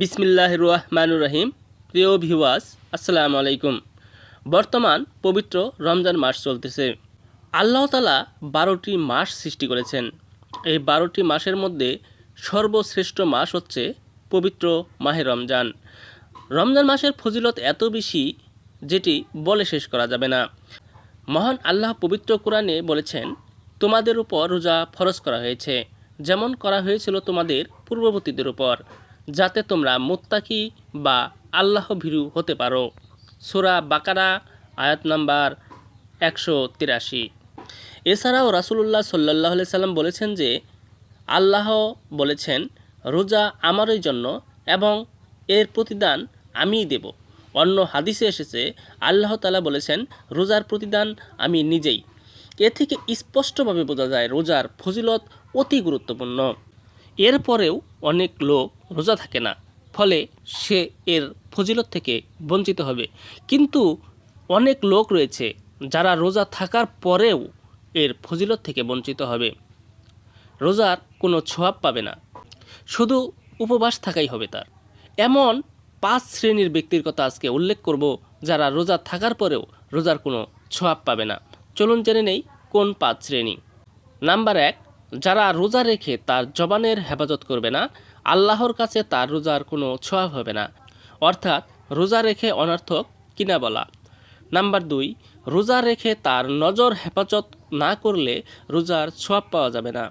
বিসমিল্লাহ রহমানুর রহিম। প্রিয় ভিওয়াস আসসালামু আলাইকুম। বর্তমান পবিত্র রমজান মাস চলতেছে। আল্লাহ তালা বারোটি মাস সৃষ্টি করেছেন। এই বারোটি মাসের মধ্যে সর্বশ্রেষ্ঠ মাস হচ্ছে পবিত্র মাহে রমজান। রমজান মাসের ফজিলত এত বেশি যেটি বলে শেষ করা যাবে না। মহান আল্লাহ পবিত্র কোরআনে বলেছেন, তোমাদের উপর রোজা ফরজ করা হয়েছে। যেমন করা হয়েছিল তোমাদের পূর্ববর্তীদের উপর। যাতে তোমরা মুত্তাকি বা আল্লাহ ভীরু হতে পারো। সোরা বাকারা, আয়াত নাম্বার একশো তিরাশি। এছাড়াও রাসুলুল্লাহ সাল্লাহ সাল্লাম বলেছেন যে, আল্লাহ বলেছেন, রোজা আমারই জন্য এবং এর প্রতিদান আমিই দেব। অন্য হাদিসে এসেছে, আল্লাহ তালা বলেছেন, রোজার প্রতিদান আমি নিজেই। এ থেকে স্পষ্টভাবে বোঝা যায়, রোজার ফজিলত অতি গুরুত্বপূর্ণ। এরপরেও অনেক লোক রোজা থাকে না, ফলে সে এর ফজিলত থেকে বঞ্চিত হবে। কিন্তু অনেক লোক রয়েছে যারা রোজা থাকার পরেও এর ফজিলত থেকে বঞ্চিত হবে। রোজার কোনো ছোঁয়াব পাবে না, শুধু উপবাস থাকাই হবে তার। এমন পাঁচ শ্রেণির ব্যক্তির কথা আজকে উল্লেখ করব যারা রোজা থাকার পরেও রোজার কোনো ছোঁয়াব পাবে না। চলুন জেনে নেই কোন পাঁচ শ্রেণি। নাম্বার এক যারা রোজা রেখে তার জবানের হেফাজত করবে না, আল্লাহর কাছে তার রোজার কোনো ছোঁয়াব হবে না। অর্থাৎ, রোজা রেখে অনর্থক কিনা বলা? নাম্বার দুই, রোজা রেখে তার নজর হেফাজত না করলে রোজার ছোঁয়াব পাওয়া যাবে না।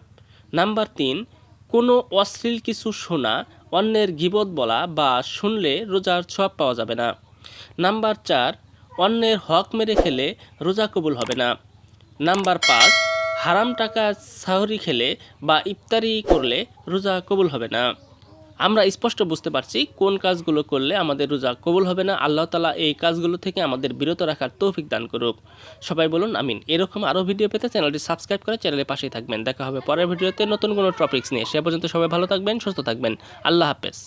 নাম্বার তিন, কোনো অশ্লীল কিছু শোনা, অন্যের গিবত বলা বা শুনলে রোজার ছোঁয়াব পাওয়া যাবে না। নাম্বার চার, অন্যের হক মেরে খেলে রোজা কবুল হবে না। নাম্বার পাঁচ হারাম টাকা সাহরি খেলে বা ইফতারি করলে রোজা কবুল হবে না। আমরা স্পষ্ট বুঝতে পারছি কোন কাজগুলো করলে আমাদের রোজা কবুল হবে না। আল্লাহ তালা এই কাজগুলো থেকে আমাদের বিরত রাখার তৌফিক দান করুক। সবাই বলুন, আমিন। এরকম আরও ভিডিও পেতে চ্যানেলটি সাবস্ক্রাইব করে চ্যানেলের পাশেই থাকবেন। দেখা হবে পরের ভিডিওতে নতুন কোনো টপিক্স নিয়ে। সে পর্যন্ত সবাই ভালো থাকবেন, সুস্থ থাকবেন। আল্লাহ হাফেজ।